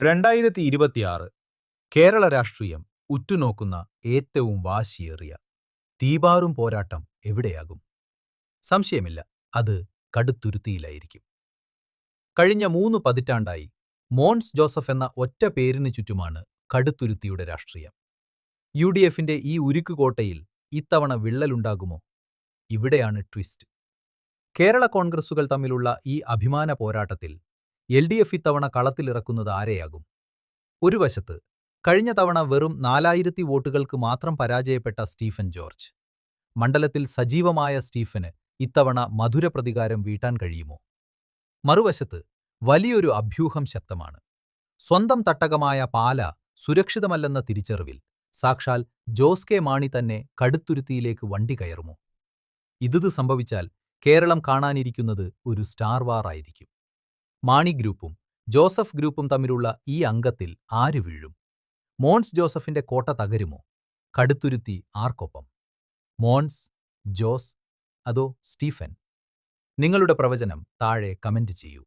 രണ്ടായിരത്തി ഇരുപത്തിയാറ് കേരള രാഷ്ട്രീയം ഉറ്റുനോക്കുന്ന ഏറ്റവും വാശിയേറിയ തീപാറും പോരാട്ടം എവിടെയാകും? സംശയമില്ല അത് കടുത്തുരുത്തിയിലായിരിക്കും. കഴിഞ്ഞ മൂന്ന് പതിറ്റാണ്ടായി മോൺസ് ജോസഫ് എന്ന ഒറ്റ പേരിന് ചുറ്റുമാണ് കടുത്തുരുത്തിയുടെ രാഷ്ട്രീയം. യു ഡി എഫിന്റെ ഈ ഉരുക്കുകോട്ടയിൽ ഇത്തവണ വിള്ളലുണ്ടാകുമോ? ഇവിടെയാണ് ട്വിസ്റ്റ്. കേരള കോൺഗ്രസുകൾ തമ്മിലുള്ള ഈ അഭിമാന പോരാട്ടത്തിൽ എൽ ഡി എഫ് ഇത്തവണ കളത്തിലിറക്കുന്നത് ആരെയാകും? ഒരു വശത്ത് കഴിഞ്ഞ തവണ വെറും നാലായിരത്തി വോട്ടുകൾക്ക് മാത്രം പരാജയപ്പെട്ട സ്റ്റീഫൻ ജോർജ്. മണ്ഡലത്തിൽ സജീവമായ സ്റ്റീഫന് ഇത്തവണ മധുര പ്രതികാരം വീട്ടാൻ കഴിയുമോ? മറുവശത്ത് വലിയൊരു അഭ്യൂഹം ശക്തമാണ്. സ്വന്തം തട്ടകമായ പാല സുരക്ഷിതമല്ലെന്ന തിരിച്ചറിവിൽ സാക്ഷാൽ ജോസ് കെ മാണി തന്നെ കടുത്തുരുത്തിയിലേക്ക് വണ്ടി കയറുമോ? ഇതുത് സംഭവിച്ചാൽ കേരളം കാണാനിരിക്കുന്നത് ഒരു സ്റ്റാർ വാർ ആയിരിക്കും മാണി ഗ്രൂപ്പും ജോസഫ് ഗ്രൂപ്പും തമ്മിലുള്ള ഈ അംഗത്തിൽ ആര് വീഴും? മോൺസ് ജോസഫിന്റെ കോട്ട തകരുമോ? കടുത്തുരുത്തി ആർക്കൊപ്പം? മോൺസ് ജോസ് അതോ സ്റ്റീഫൻ? നിങ്ങളുടെ പ്രവചനം താഴെ കമന്റ് ചെയ്യൂ.